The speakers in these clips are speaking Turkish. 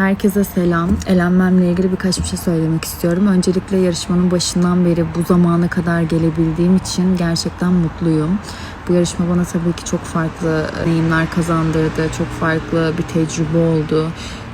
Herkese selam. Elenmemle ilgili birkaç bir şey söylemek istiyorum. Öncelikle yarışmanın başından beri bu zamana kadar gelebildiğim için gerçekten mutluyum. Bu yarışma bana tabii ki çok farklı deneyimler kazandırdı. Çok farklı bir tecrübe oldu.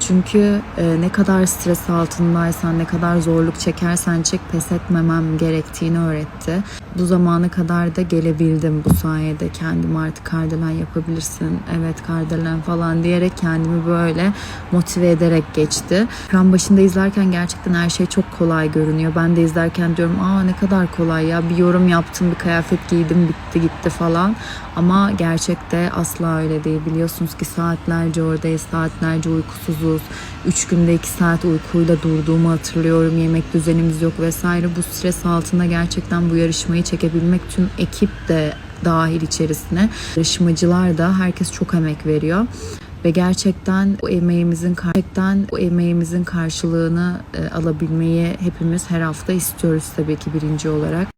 Çünkü e, ne kadar stres altındaysan, ne kadar zorluk çekersen çek pes etmemem gerektiğini öğretti. Bu zamana kadar da gelebildim bu sayede. Kendimi artık kardelen yapabilirsin, evet kardelen falan diyerek kendimi böyle motive ederek geçti. Ekran başında izlerken gerçekten her şey çok kolay görünüyor. Ben de izlerken diyorum aa ne kadar kolay ya bir yorum yaptım, bir kıyafet giydim bitti gitti falan. Ama gerçekte asla öyle değil. Biliyorsunuz ki saatlerce oradayız, saatlerce uykusuzuz. Üç günde iki saat uykuyla durduğumu hatırlıyorum. Yemek düzenimiz yok vesaire. Bu stres altında gerçekten bu yarışmayı çekebilmek tüm ekip de dahil içerisine. Yarışmacılar da herkes çok emek veriyor ve gerçekten bu emeğimizin gerçekten bu emeğimizin karşılığını e, alabilmeyi hepimiz her hafta istiyoruz tabii ki birinci olarak.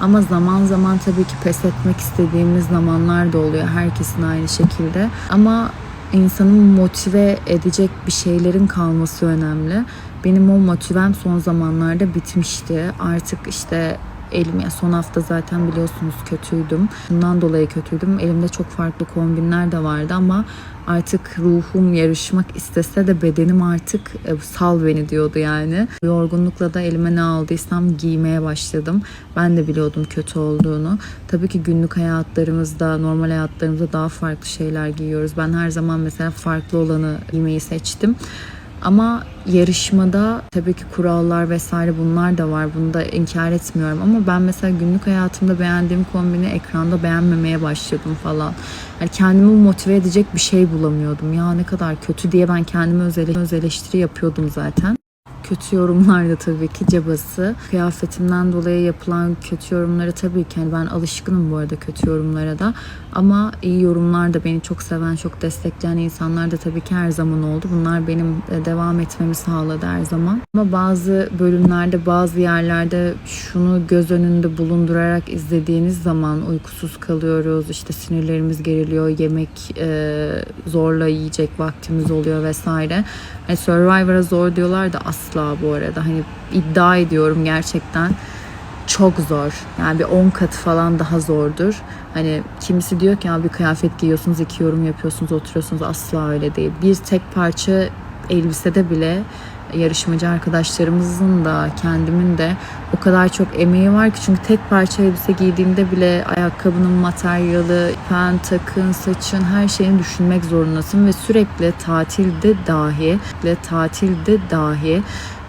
Ama zaman zaman tabii ki pes etmek istediğimiz zamanlar da oluyor herkesin aynı şekilde. Ama insanın motive edecek bir şeylerin kalması önemli. Benim o motivem son zamanlarda bitmişti. Artık işte elim ya son hafta zaten biliyorsunuz kötüydüm. Bundan dolayı kötüydüm. Elimde çok farklı kombinler de vardı ama artık ruhum yarışmak istese de bedenim artık e, sal beni diyordu yani. Yorgunlukla da elime ne aldıysam giymeye başladım. Ben de biliyordum kötü olduğunu. Tabii ki günlük hayatlarımızda, normal hayatlarımızda daha farklı şeyler giyiyoruz. Ben her zaman mesela farklı olanı giymeyi seçtim. Ama yarışmada tabii ki kurallar vesaire bunlar da var. Bunu da inkar etmiyorum ama ben mesela günlük hayatımda beğendiğim kombini ekranda beğenmemeye başladım falan. Yani kendimi motive edecek bir şey bulamıyordum. Ya ne kadar kötü diye ben kendime öz, ele- öz eleştiri yapıyordum zaten. Kötü yorumlar da tabii ki cabası. Kıyafetimden dolayı yapılan kötü yorumları tabii ki hani ben alışkınım bu arada kötü yorumlara da. Ama iyi yorumlar da beni çok seven, çok destekleyen insanlar da tabii ki her zaman oldu. Bunlar benim e, devam etmemi sağladı her zaman. Ama bazı bölümlerde, bazı yerlerde şunu göz önünde bulundurarak izlediğiniz zaman uykusuz kalıyoruz. işte sinirlerimiz geriliyor, yemek e, zorla yiyecek vaktimiz oluyor vesaire. Hani Survivor'a zor diyorlar da asla bu arada. Hani iddia ediyorum gerçekten çok zor. Yani bir 10 katı falan daha zordur. Hani kimisi diyor ki bir kıyafet giyiyorsunuz, iki yorum yapıyorsunuz, oturuyorsunuz. Asla öyle değil. Bir tek parça elbisede bile yarışmacı arkadaşlarımızın da kendimin de o kadar çok emeği var ki çünkü tek parça elbise giydiğimde bile ayakkabının materyali, pen, takın, saçın her şeyini düşünmek zorundasın ve sürekli tatilde dahi ve tatilde dahi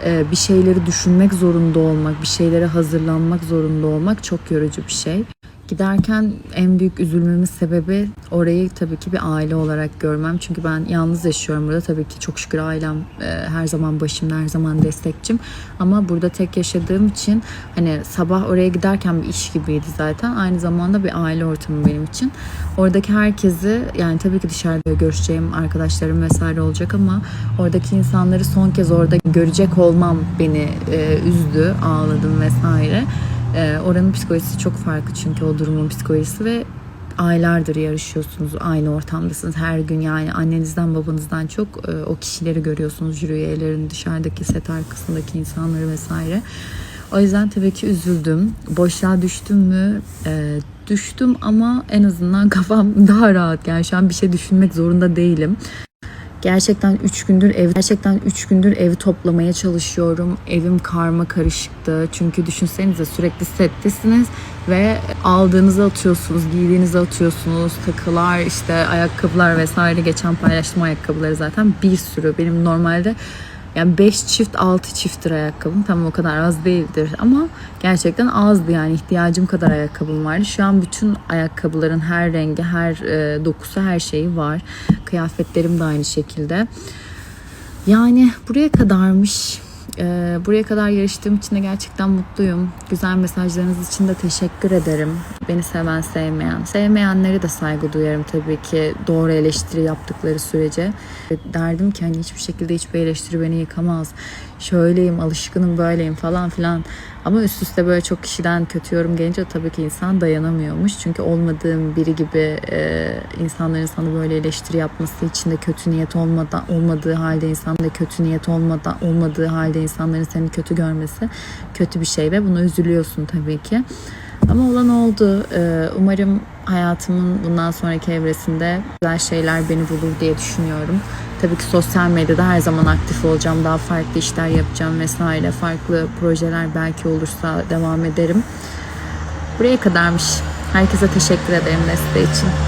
e, bir şeyleri düşünmek zorunda olmak, bir şeylere hazırlanmak zorunda olmak çok yorucu bir şey. Giderken en büyük üzülmemin sebebi orayı tabii ki bir aile olarak görmem. Çünkü ben yalnız yaşıyorum burada. Tabii ki çok şükür ailem e, her zaman başımda, her zaman destekçim. Ama burada tek yaşadığım için hani sabah oraya giderken bir iş gibiydi zaten. Aynı zamanda bir aile ortamı benim için. Oradaki herkesi yani tabii ki dışarıda görüşeceğim arkadaşlarım vesaire olacak ama oradaki insanları son kez orada görecek olmam beni e, üzdü, ağladım vesaire. Ee, oranın psikolojisi çok farklı çünkü o durumun psikolojisi ve aylardır yarışıyorsunuz. Aynı ortamdasınız her gün yani annenizden babanızdan çok e, o kişileri görüyorsunuz. Jüri üyelerini, dışarıdaki set arkasındaki insanları vesaire. O yüzden tabii ki üzüldüm. Boşluğa düştüm mü? Ee, düştüm ama en azından kafam daha rahat. Yani şu an bir şey düşünmek zorunda değilim. Gerçekten 3 gündür ev gerçekten 3 gündür evi toplamaya çalışıyorum. Evim karma karışıktı. Çünkü düşünsenize sürekli settesiniz ve aldığınızı atıyorsunuz, giydiğinizi atıyorsunuz. Takılar, işte ayakkabılar vesaire. Geçen paylaştım ayakkabıları zaten bir sürü. Benim normalde yani 5 çift 6 çifttir ayakkabım. Tamam o kadar az değildir ama gerçekten azdı yani ihtiyacım kadar ayakkabım vardı. Şu an bütün ayakkabıların her rengi, her e, dokusu, her şeyi var. Kıyafetlerim de aynı şekilde. Yani buraya kadarmış. Ee, buraya kadar yarıştığım için de gerçekten mutluyum. Güzel mesajlarınız için de teşekkür ederim. Beni seven, sevmeyen. Sevmeyenlere de saygı duyarım tabii ki doğru eleştiri yaptıkları sürece. Derdim ki hani hiçbir şekilde hiçbir eleştiri beni yıkamaz. Şöyleyim, alışkınım, böyleyim falan filan. Ama üst üste böyle çok kişiden kötü yorum gelince tabii ki insan dayanamıyormuş. Çünkü olmadığım biri gibi e, insanların sana böyle eleştiri yapması için de kötü niyet olmadan olmadığı halde insanda kötü niyet olmadan olmadığı halde insanların seni kötü görmesi kötü bir şey ve buna üzülüyorsun tabii ki. Ama olan oldu. Ee, Umarım hayatımın bundan sonraki evresinde güzel şeyler beni bulur diye düşünüyorum. Tabii ki sosyal medyada her zaman aktif olacağım. Daha farklı işler yapacağım vesaire. Farklı projeler belki olursa devam ederim. Buraya kadarmış. Herkese teşekkür ederim desteği için.